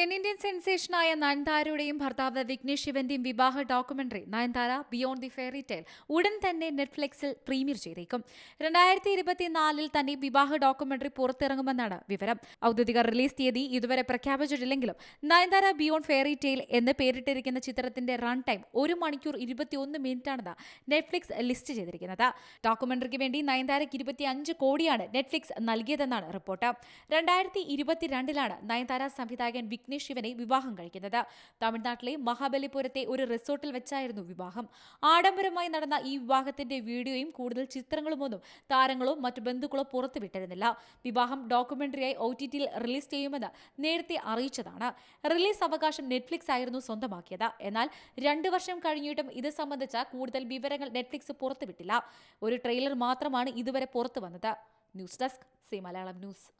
തെന്നിന്ത്യൻ സെൻസേഷനായ നയൻതാരയുടെയും ഭർത്താവ് വിഘ്നേഷ് ശിവന്റെയും വിവാഹ documentary Nayanthara beyond the fairy tale ഉടൻ തന്നെ നെറ്റ്ഫ്ലിക്സിൽ പ്രീമിയർ ചെയ്തേക്കും. രണ്ടായിരത്തി ഇരുപത്തിനാലിൽ തന്നെ വിവാഹ ഡോക്യുമെന്ററി പുറത്തിറങ്ങുമെന്നാണ് വിവരം. ഔദ്യോഗിക റിലീസ് തീയതി ഇതുവരെ പ്രഖ്യാപിച്ചിട്ടില്ലെങ്കിലും നയൻതാര ബിയോണ്ട് ഫെയറി ടെയിൽ എന്ന് പേരിട്ടിരിക്കുന്ന ചിത്രത്തിന്റെ റൺ ടൈം ഒരു മണിക്കൂർ ഇരുപത്തിയൊന്ന് മിനിറ്റാണെന്ന് നെറ്റ്ഫ്ലിക്സ് ലിസ്റ്റ് ചെയ്തിരിക്കുന്നത്. ഡോക്യുമെന്ററിക്ക് വേണ്ടി നയൻതാരയ്ക്ക് ഇരുപത്തിയഞ്ച് കോടിയാണ് നെറ്റ്ഫ്ലിക്സ് നൽകിയതെന്നാണ് റിപ്പോർട്ട്. രണ്ടായിരത്തി ഇരുപത്തിരണ്ടിലാണ് നയൻതാര സംവിധായകൻ വിഘ്നേഷ് ശിവനെ വിവാഹം കഴിക്കുന്നത്. തമിഴ്നാട്ടിലെ മഹാബലിപുരത്തെ ഒരു റിസോർട്ടിൽ വെച്ചായിരുന്നു വിവാഹം. ആഡംബരമായി നടന്ന ഈ വിവാഹത്തിന്റെ വീഡിയോയും കൂടുതൽ ചിത്രങ്ങളുമൊന്നും താരങ്ങളോ മറ്റു ബന്ധുക്കളോ പുറത്തുവിട്ടിരുന്നില്ല. വിവാഹം ഡോക്യുമെന്ററിയായി ഒ ടി ടിയിൽ റിലീസ് ചെയ്യുമെന്ന് നേരത്തെ അറിയിച്ചതാണ്. റിലീസ് അവകാശം നെറ്റ്ഫ്ലിക്സ് ആയിരുന്നു സ്വന്തമാക്കിയത്. എന്നാൽ രണ്ടു വർഷം കഴിഞ്ഞിട്ടും ഇത് സംബന്ധിച്ച കൂടുതൽ വിവരങ്ങൾ നെറ്റ്ഫ്ലിക്സ് പുറത്തുവിട്ടില്ല. ഒരു ട്രെയിലർ മാത്രമാണ് ഇതുവരെ പുറത്തു വന്നത് news desk Zee Malayalam news.